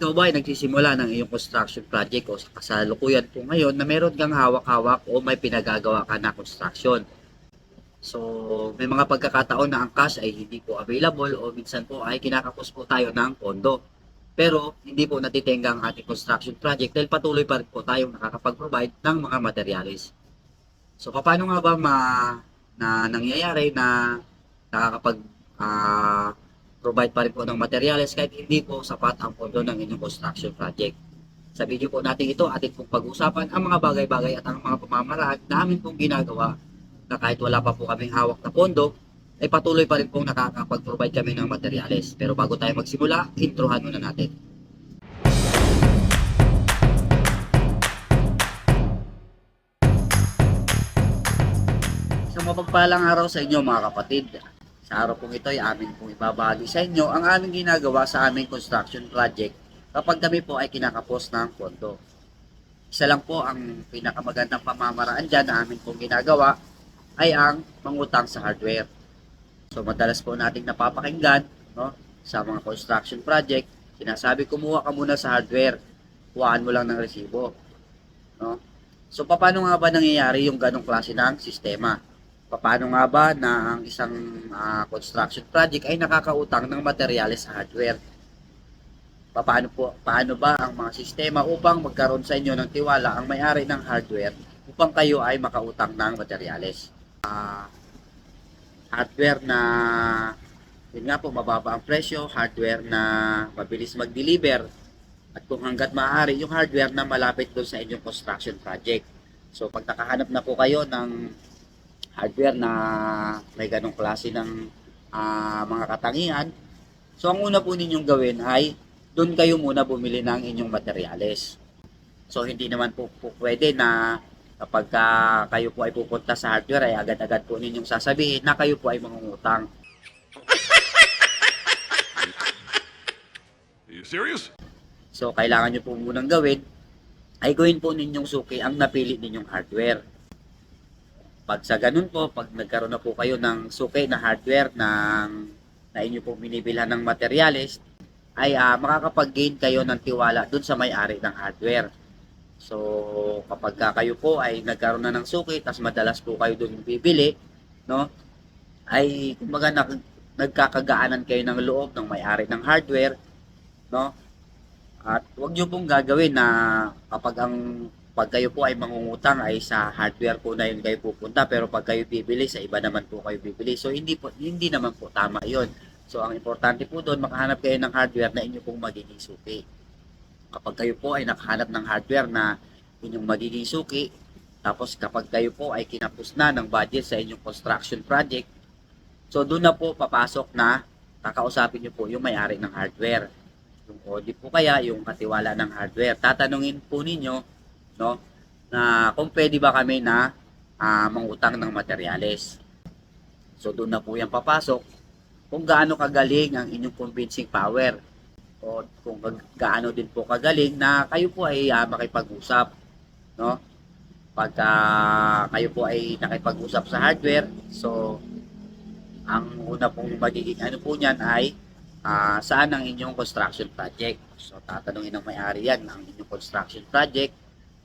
ikaw ba ay nagsisimula ng iyong construction project o sa kasalukuyan po ngayon na meron kang hawak-hawak o may pinagagawa ka na construction. So, may mga pagkakataon na ang cash ay hindi po available o minsan po ay kinakapos po tayo ng pondo. Pero hindi po natitenga ang ating construction project dahil patuloy pa rin po tayong nakakapag-provide ng mga materialis. So, paano nga ba ma na nangyayari na nakakapag ah, provide pa rin po ng materials kahit hindi po sapat ang pondo ng inyong construction project. Sa video po natin ito, atin pong pag-usapan ang mga bagay-bagay at ang mga pamamaraan na amin pong ginagawa na kahit wala pa po kaming hawak na pondo, ay patuloy pa rin pong nakakapag-provide kami ng materials. Pero bago tayo magsimula, introhan muna natin. Sa mapagpalang araw sa inyo mga kapatid, sa araw pong ito ay amin pong ibabahagi sa inyo ang aming ginagawa sa aming construction project kapag kami po ay kinakapos ng pondo. Isa lang po ang pinakamagandang pamamaraan dyan na amin pong ginagawa ay ang mangutang sa hardware. So madalas po nating napapakinggan no, sa mga construction project, sinasabi kumuha ka muna sa hardware, kuhaan mo lang ng resibo. No? So paano nga ba nangyayari yung ganong klase ng sistema? Paano nga ba na ang isang ah, construction project ay nakakautang ng materyales sa hardware? Paano po paano ba ang mga sistema upang magkaroon sa inyo ng tiwala ang may-ari ng hardware upang kayo ay makautang ng materyales? Ah, hardware na yun nga po mababa ang presyo, hardware na mabilis mag-deliver at kung hanggat maaari yung hardware na malapit doon sa inyong construction project. So pag nakahanap na po kayo ng hardware na may ganong klase ng ah, mga katangian, so ang una po ninyong gawin ay doon kayo muna bumili ng inyong materyales. So hindi naman po, po pwede na kapag ah, kayo po ay pupunta sa hardware ay agad-agad po ninyong sasabihin na kayo po ay mangungutang. Are you serious? So, kailangan nyo po munang gawin ay gawin po ninyong suki ang napili ninyong hardware. Pag sa ganun po, pag nagkaroon na po kayo ng suki na hardware ng na inyo po binibilhan ng materyales, ay ah, makakapag-gain kayo ng tiwala dun sa may-ari ng hardware. So, kapag ka kayo po ay nagkaroon na ng suki, tas madalas po kayo dun bibili, no? Ay, kumbaga, nag- nagkakagaanan kayo ng loob ng may-ari ng hardware, no? At huwag nyo pong gagawin na kapag ang pag kayo po ay mangungutang ay sa hardware po na yun kayo pupunta pero pag kayo bibili sa iba naman po kayo bibili. So hindi po hindi naman po tama 'yon. So ang importante po doon makahanap kayo ng hardware na inyo pong magiging suki. Kapag kayo po ay nakahanap ng hardware na inyong magiging suki, tapos kapag kayo po ay kinapos na ng budget sa inyong construction project, so doon na po papasok na kakausapin nyo po yung may-ari ng hardware yung audit po kaya, yung katiwala ng hardware. Tatanungin po ninyo, no, na kung pwede ba kami na ah, mangutang ng materyales. So doon na po yan papasok kung gaano kagaling ang inyong convincing power o kung ga- gaano din po kagaling na kayo po ay ah, makipag-usap, no? Pag ah, kayo po ay nakipag-usap sa hardware, so ang una pong magiging ano po niyan ay ah, saan ang inyong construction project. So tatanungin ng may-ari yan ang inyong construction project,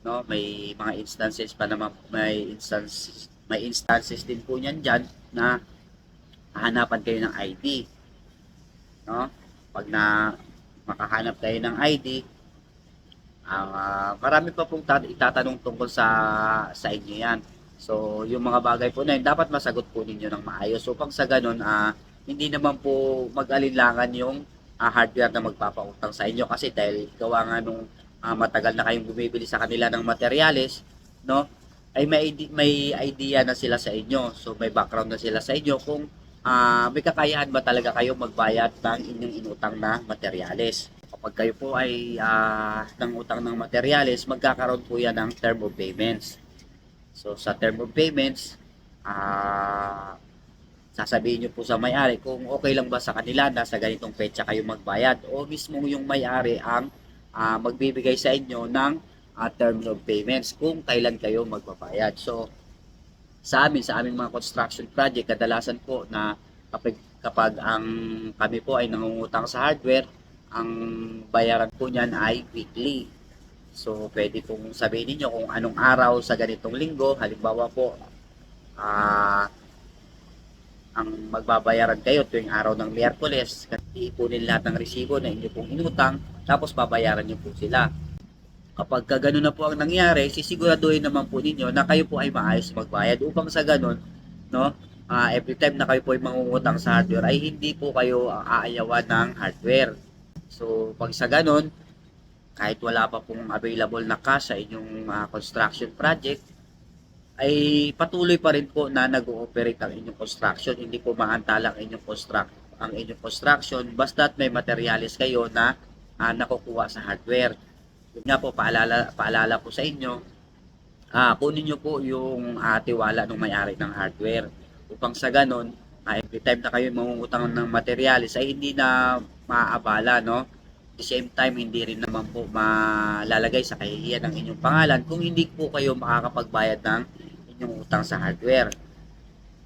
no? May mga instances pa naman may instances may instances din po niyan diyan na hahanapan kayo ng ID. No? Pag na makahanap kayo ng ID, ah marami pa pong tat- itatanong tungkol sa sa inyo yan. So, yung mga bagay po na yun, dapat masagot po ninyo ng maayos. So, pag sa ganun, ah, hindi naman po mag-alinlangan yung ah, hardware na magpapautang sa inyo kasi dahil gawa nga nung ah, matagal na kayong bumibili sa kanila ng materyales, no? Ay may may idea na sila sa inyo. So may background na sila sa inyo kung ah, may kakayahan ba talaga kayo magbayad ng inyong inutang na materyales. Kapag kayo po ay ah, nangutang ng materyales, magkakaroon po yan ng term of payments. So sa term of payments, ah sasabihin nyo po sa may-ari kung okay lang ba sa kanila na sa ganitong petsa kayo magbayad o mismo yung may-ari ang ah, magbibigay sa inyo ng ah, terms of payments kung kailan kayo magbabayad. So, sa amin, sa aming mga construction project, kadalasan po na kapag, kapag ang kami po ay nangungutang sa hardware, ang bayaran po niyan ay weekly. So, pwede pong sabihin niyo kung anong araw sa ganitong linggo. Halimbawa po, ah, ang magbabayaran kayo tuwing araw ng Miyerkules. Iipunin lahat ng resibo na inyo pong inutang, tapos babayaran niyo po sila. Kapag ka ganun na po ang nangyari, sisiguraduhin naman po ninyo na kayo po ay maayos magbayad upang sa ganun, no, ah, every time na kayo po ay mangungutang sa hardware ay hindi po kayo ah, aayawan ng hardware. So, pag sa ganun, kahit wala pa pong available na cash sa inyong ah, construction project, ay patuloy pa rin po na nag-ooperate ang inyong construction. Hindi po maantala ang inyong construct ang inyong construction basta't may materialis kayo na ah, nakukuha sa hardware. Yun nga po, paalala, paalala po sa inyo, ah, kunin nyo po yung ah, tiwala ng may-ari ng hardware upang sa ganon, ah, every time na kayo mangungutang ng materialis ay hindi na maaabala, no? At the same time, hindi rin naman po malalagay sa kahihiyan ng inyong pangalan kung hindi po kayo makakapagbayad ng inyong utang sa hardware.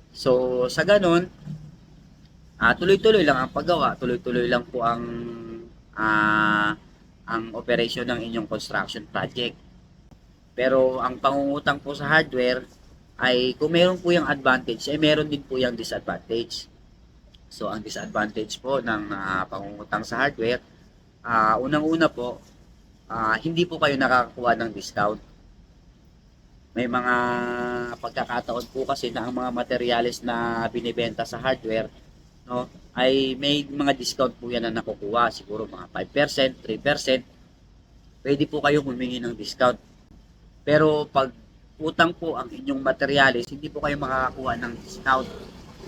So, sa ganon, ah, tuloy-tuloy lang ang paggawa, tuloy-tuloy lang po ang ah, ang operation ng inyong construction project. Pero ang pangungutang po sa hardware ay kung meron po yung advantage, ay meron din po yung disadvantage. So, ang disadvantage po ng ah, pangungutang sa hardware, ah, unang-una po, ah, hindi po kayo nakakakuha ng discount. May mga pagkakataon po kasi na ang mga materyales na binibenta sa hardware, no, ay may mga discount po yan na nakukuha. Siguro mga 5%, 3%. Pwede po kayo humingi ng discount. Pero pag utang po ang inyong materyales, hindi po kayo makakakuha ng discount.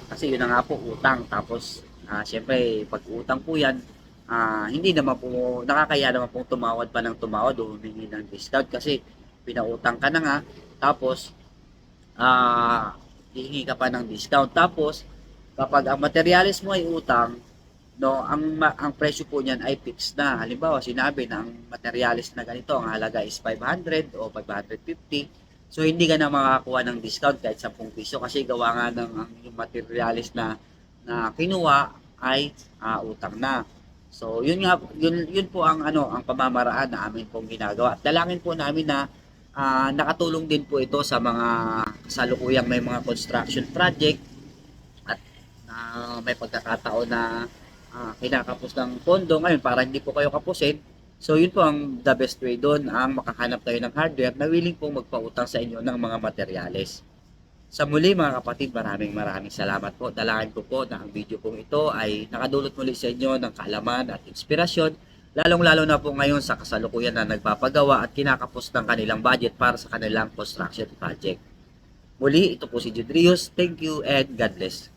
Kasi yun na nga po, utang. Tapos, ah, syempre, pag utang po yan, ah, hindi naman po, nakakaya naman po tumawad pa ng tumawad o humingi ng discount kasi pinautang ka na nga. Tapos, ah, hihingi ka pa ng discount. Tapos, kapag ang materialis mo ay utang, no, ang ang presyo po niyan ay fixed na. Halimbawa, sinabi na ang materialis na ganito, ang halaga is 500 o 550. So, hindi ka na makakakuha ng discount kahit 10 piso kasi gawa nga ng ang materialis na na kinuha ay ah, utang na. So, yun nga yun yun po ang ano, ang pamamaraan na amin pong ginagawa. Dalangin po namin na ah, nakatulong din po ito sa mga salukuyang may mga construction project ah, may pagkakataon na ah, kinakapos ng pondo ngayon para hindi po kayo kapusin. So yun po ang the best way doon ang makahanap kayo ng hardware na willing pong magpautang sa inyo ng mga materyales. Sa muli mga kapatid, maraming maraming salamat po. Dalangin ko po na ang video pong ito ay nakadulot muli sa inyo ng kaalaman at inspirasyon lalong-lalo na po ngayon sa kasalukuyan na nagpapagawa at kinakapos ng kanilang budget para sa kanilang construction project. Muli, ito po si Jude. Thank you and God bless.